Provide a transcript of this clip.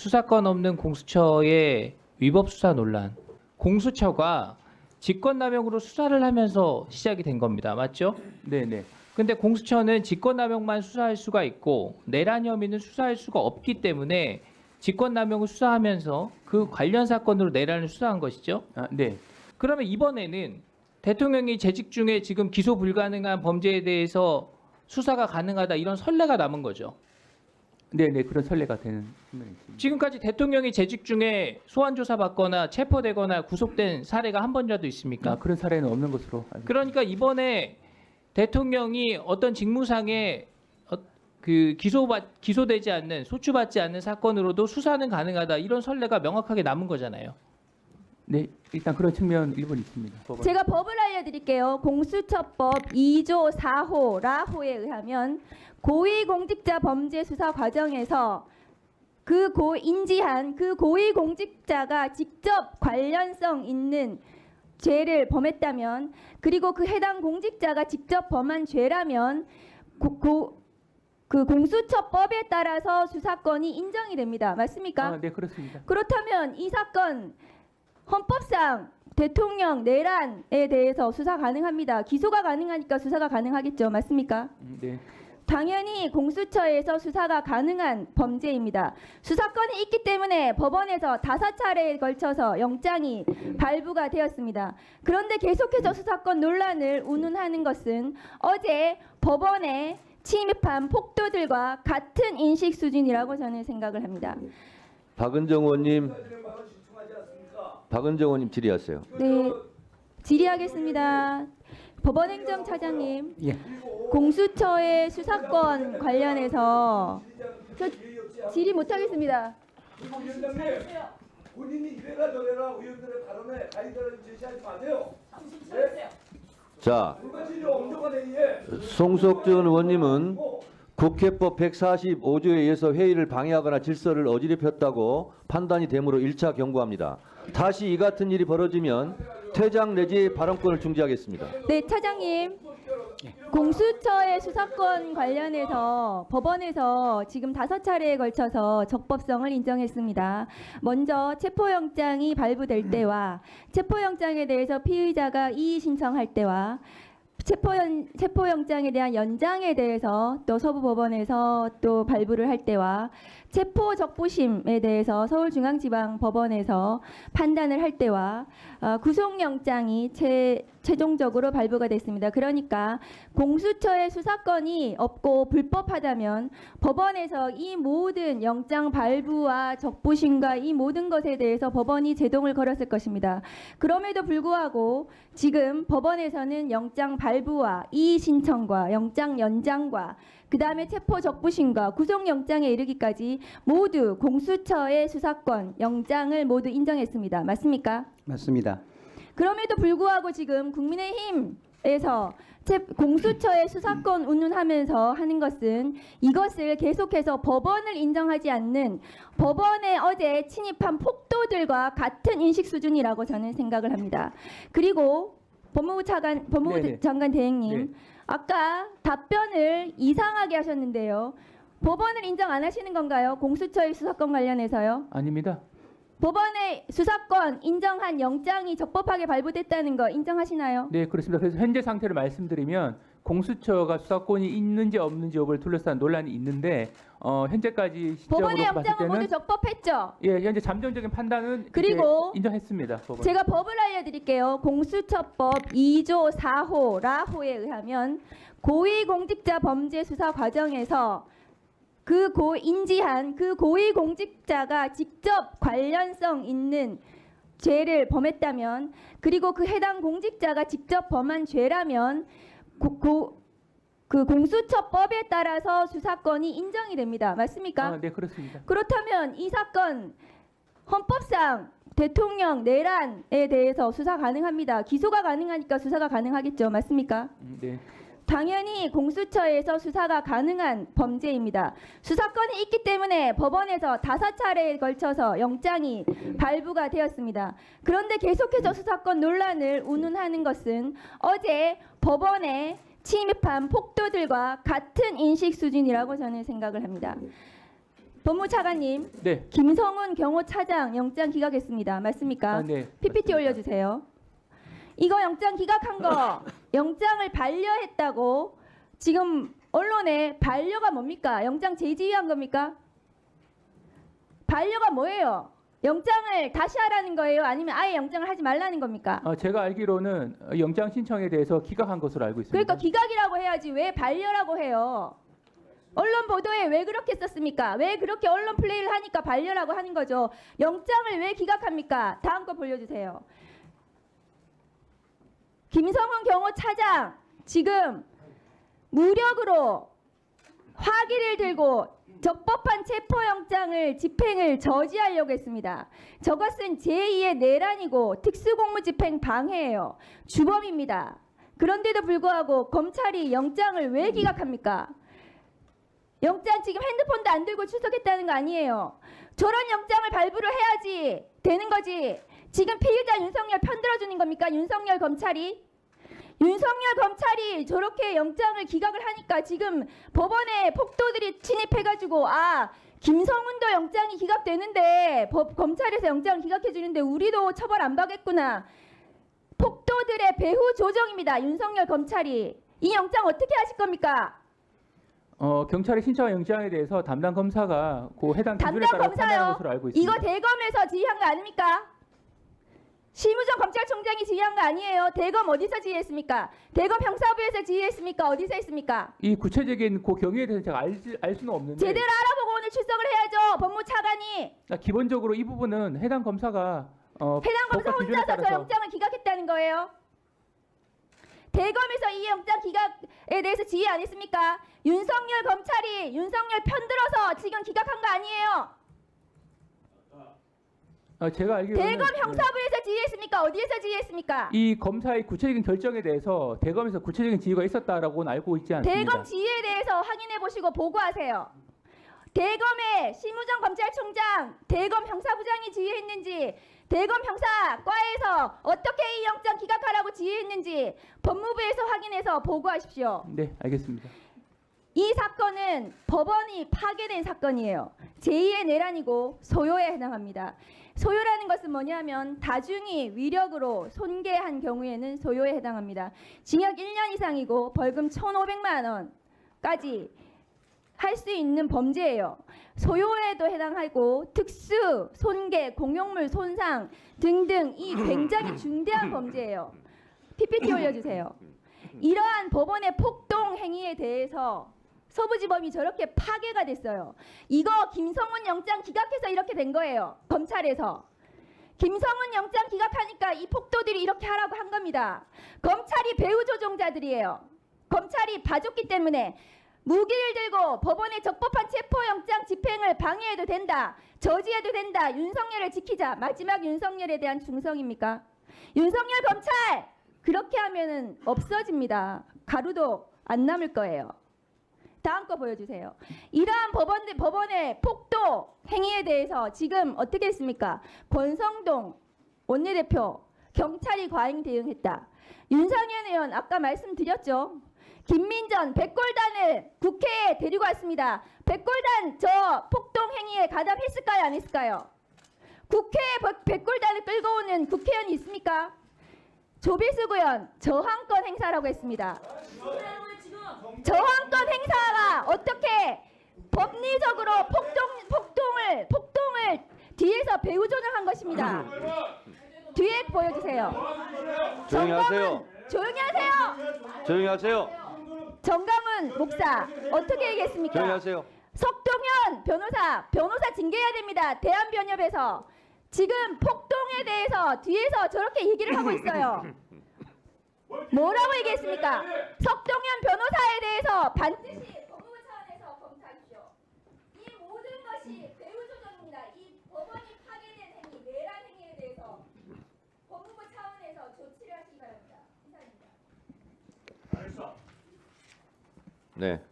수사권 없는 공수처의 위법 수사 논란. 공수처가 직권남용으로 수사를 하면서 시작이 된 겁니다. 맞죠? 네, 네. 근데 공수처는 직권남용만 수사할 수가 있고 내란 혐의는 수사할 수가 없기 때문에 직권남용을 수사하면서 그 관련 사건으로 내란을 수사한 것이죠. 아, 네. 그러면 이번에는 대통령이 재직 중에 지금 기소 불가능한 범죄에 대해서 수사가 가능하다 이런 선례가 남은 거죠. 네, 네. 그런 선례가 되는 측면이 있습니다. 지금까지 대통령이 재직 중에 소환 조사 받거나 체포되거나 구속된 사례가 한 번이라도 있습니까? 아, 그런 사례는 없는 것으로 알고 그러니까 이번에 대통령이 어떤 직무상에 어, 그 기소받 기소되지 않는 소추받지 않는 사건으로도 수사는 가능하다 이런 선례가 명확하게 남은 거잖아요. 네, 일단 그런 측면 일본 있습니다. 법원. 제가 법을 알려드릴게요. 공수처법 2조 4호 라호에 의하면 고위공직자 범죄 수사 과정에서 그 고 인지한 그 고위공직자가 직접 관련성 있는 죄를 범했다면 그리고 그 해당 공직자가 직접 범한 죄라면 고, 고- 그 공수처법에 따라서 수사권이 인정이 됩니다. 맞습니까? 아, 네, 그렇습니다. 그렇다면 이 사건 헌법상 대통령 내란에 대해서 수사 가능합니다. 기소가 가능하니까 수사가 가능하겠죠. 맞습니까? 음, 네. 당연히 공수처에서 수사가 가능한 범죄입니다. 수사권이 있기 때문에 법원에서 다섯 차례에 걸쳐서 영장이 발부가 되었습니다. 그런데 계속해서 수사권 논란을 운운하는 것은 어제 법원에 침입한 폭도들과 같은 인식 수준이라고 저는 생각을 합니다. 박은정 의원님, 박은정 의원님 질의하세요. 네, 질의하겠습니다. 법원행정차장님, 예. 공수처의 수사권 관련해서 저 질의 못하겠습니다. 위원장님, 본인이 이래라 저래라 의원들의 발언에 가이드를 제시하지 마세요. 네? 자, 송석준 의원님은 국회법 145조에 의해서 회의를 방해하거나 질서를 어지럽혔다고 판단이 되므로 1차 경고합니다. 다시 이 같은 일이 벌어지면 퇴장 내지 발언권을 중지하겠습니다. 네, 차장님. 공수처의 수사권 관련해서 법원에서 지금 다섯 차례에 걸쳐서 적법성을 인정했습니다. 먼저 체포영장이 발부될 때와 체포영장에 대해서 피의자가 이의 신청할 때와 체포연, 체포영장에 대한 연장에 대해서 또 서부법원에서 또 발부를 할 때와 체포적부심에 대해서 서울중앙지방법원에서 판단을 할 때와 어, 구속영장이 최, 최종적으로 발부가 됐습니다. 그러니까 공수처의 수사권이 없고 불법하다면 법원에서 이 모든 영장 발부와 적부심과 이 모든 것에 대해서 법원이 제동을 걸었을 것입니다. 그럼에도 불구하고 지금 법원에서는 영장 발부와 이의 신청과 영장 연장과 그 다음에 체포 적부심과 구속영장에 이르기까지 모두 공수처의 수사권, 영장을 모두 인정했습니다. 맞습니까? 맞습니다. 그럼에도 불구하고 지금 국민의힘에서 제- 공수처의 수사권 운운하면서 하는 것은 이것을 계속해서 법원을 인정하지 않는 법원에 어제 침입한 폭도들과 같은 인식 수준이라고 저는 생각을 합니다. 그리고 법무부 차관 법무부 네네. 장관 대행님 네. 아까 답변을 이상하게 하셨는데요. 법원을 인정 안 하시는 건가요? 공수처의 수사권 관련해서요? 아닙니다. 법원의 수사권 인정한 영장이 적법하게 발부됐다는 거 인정하시나요? 네, 그렇습니다. 그래서 현재 상태를 말씀드리면 공수처가 수사권이 있는지 없는지 여부를 둘러싼 논란이 있는데 어, 현재까지 시점으로 법원의 봤을 영장은 때는 모두 적법했죠. 예, 현재 잠정적인 판단은 그리고 이제 인정했습니다. 법원. 제가 법을 알려드릴게요. 공수처법 2조 4호 라호에 의하면 고위공직자 범죄 수사 과정에서 그 고 인지한 그 고위 공직자가 직접 관련성 있는 죄를 범했다면 그리고 그 해당 공직자가 직접 범한 죄라면 고, 고- 그 공수처법에 따라서 수사권이 인정이 됩니다. 맞습니까? 아, 네, 그렇습니다. 그렇다면 이 사건 헌법상 대통령 내란에 대해서 수사 가능합니다. 기소가 가능하니까 수사가 가능하겠죠. 맞습니까? 음, 네. 당연히 공수처에서 수사가 가능한 범죄입니다. 수사권이 있기 때문에 법원에서 다섯 차례에 걸쳐서 영장이 발부가 되었습니다. 그런데 계속해서 수사권 논란을 운운하는 것은 어제 법원에 침입한 폭도들과 같은 인식 수준이라고 저는 생각을 합니다. 법무차관님, 네. 김성훈 경호차장 영장 기각했습니다. 맞습니까? 아, 네. PPT 올려주세요. 이거 영장 기각한 거 영장을 반려했다고 지금 언론에 반려가 뭡니까? 영장 제지한 겁니까? 반려가 뭐예요? 영장을 다시 하라는 거예요? 아니면 아예 영장을 하지 말라는 겁니까? 어, 제가 알기로는 영장 신청에 대해서 기각한 것으로 알고 있습니다. 그러니까 기각이라고 해야지 왜 반려라고 해요? 언론 보도에 왜 그렇게 썼습니까? 왜 그렇게 언론 플레이를 하니까 반려라고 하는 거죠? 영장을 왜 기각합니까? 다음 거 보여주세요. 김성훈 경호 차장 지금 무력으로 화기를 들고 적법한 체포영장을 집행을 저지하려고 했습니다. 저것은 제2의 내란이고 특수공무집행 방해예요. 주범입니다. 그런데도 불구하고 검찰이 영장을 왜 기각합니까? 영장 지금 핸드폰도 안 들고 출석했다는 거 아니에요. 저런 영장을 발부를 해야지 되는 거지. 지금 피의자 윤석열 편들어주는 겁니까? 윤석열 검찰이? 윤석열 검찰이 저렇게 영장을 기각을 하니까 지금 법원에 폭도들이 침입해가지고 아 김성훈도 영장이 기각되는데 법, 검찰에서 영장을 기각해 주는데 우리도 처벌 안 받겠구나. 폭도들의 배후 조정입니다. 윤석열 검찰이 이 영장 어떻게 하실 겁니까? 어, 경찰의 신청한 영장에 대해서 담당 검사가 그 해당 기준에 따라 검사요. 것으로 알고 있습니다. 이거 대검에서 지휘한 거 아닙니까? 심우정 검찰총장이 지휘한 거 아니에요. 대검 어디서 지휘했습니까? 대검 형사부에서 지휘했습니까? 어디서 했습니까? 이 구체적인 그 경위에 대해서 제가 알, 알 수는 없는데 제대로 알아보고 오늘 출석을 해야죠. 법무차관이 아, 기본적으로 이 부분은 해당 검사가 어, 해당 검사 법과 기준에 혼자서 저 따라서 영장을 기각했다는 거예요. 대검에서 이 영장 기각에 대해서 지휘 안 했습니까? 윤석열 검찰이 윤석열 편들어서 지금 기각한 거 아니에요. 어, 제가 알기로는 대검 네. 형사부에서 지휘했습니까? 어디에서 지휘했습니까? 이 검사의 구체적인 결정에 대해서 대검에서 구체적인 지휘가 있었다라고는 알고 있지 않습니다. 대검 지휘에 대해서 확인해 보시고 보고하세요. 대검의 심우정 검찰총장, 대검 형사부장이 지휘했는지, 대검 형사과에서 어떻게 이 영장 기각하라고 지휘했는지 법무부에서 확인해서 보고하십시오. 네, 알겠습니다. 이 사건은 법원이 파괴된 사건이에요. 제2의 내란이고 소요에 해당합니다. 소요라는 것은 뭐냐면 다중이 위력으로 손괴한 경우에는 소요에 해당합니다. 징역 1년 이상이고 벌금 1,500만 원까지 할 수 있는 범죄예요. 소요에도 해당하고 특수, 손괴, 공용물 손상 등등 이 굉장히 중대한 범죄예요. PPT 올려주세요. 이러한 법원의 폭동 행위에 대해서 서부지법이 저렇게 파괴가 됐어요. 이거 김성훈 영장 기각해서 이렇게 된 거예요. 검찰에서. 김성훈 영장 기각하니까 이 폭도들이 이렇게 하라고 한 겁니다. 검찰이 배후 조종자들이에요. 검찰이 봐줬기 때문에 무기를 들고 법원의 적법한 체포영장 집행을 방해해도 된다. 저지해도 된다. 윤석열을 지키자. 마지막 윤석열에 대한 중성입니까? 윤석열 검찰! 그렇게 하면은 없어집니다. 가루도 안 남을 거예요. 다음 거 보여주세요. 이러한 법원들, 법원의 폭도 행위에 대해서 지금 어떻게 했습니까? 권성동 원내대표 경찰이 과잉 대응했다. 윤상현 의원 아까 말씀드렸죠. 김민전 백골단을 국회에 데리고 왔습니다. 백골단 저 폭동 행위에 가담했을까요? 안 했을까요? 국회에 백- 백골단을 끌고 오는 국회의원이 있습니까? 조비수 의원 저항권 행사라고 했습니다. 저항권 행사가 어떻게 법리적으로 폭동 폭동을 폭동을 뒤에서 배후 조정한 것입니다. 뒤에 보여주세요. 조용히 하세요. 조용히 하세요. 조용히 하세요. 정강훈 목사 어떻게 조용히 얘기했습니까? 하세요. 석동현 변호사 변호사 징계해야 됩니다. 대한변협에서 지금 폭동에 대해서 뒤에서 저렇게 얘기를 하고 있어요. 뭐라고 얘기했습니까? 석동현 변호사 반드시 법무부 차원에서 검토하십시오. 이 모든 것이 배후 조정입니다. 이 법원이 파괴된 행위, 내란 행위에 대해서 법무부 차원에서 조치를 하시기 바랍니다. 이상입니다. 네.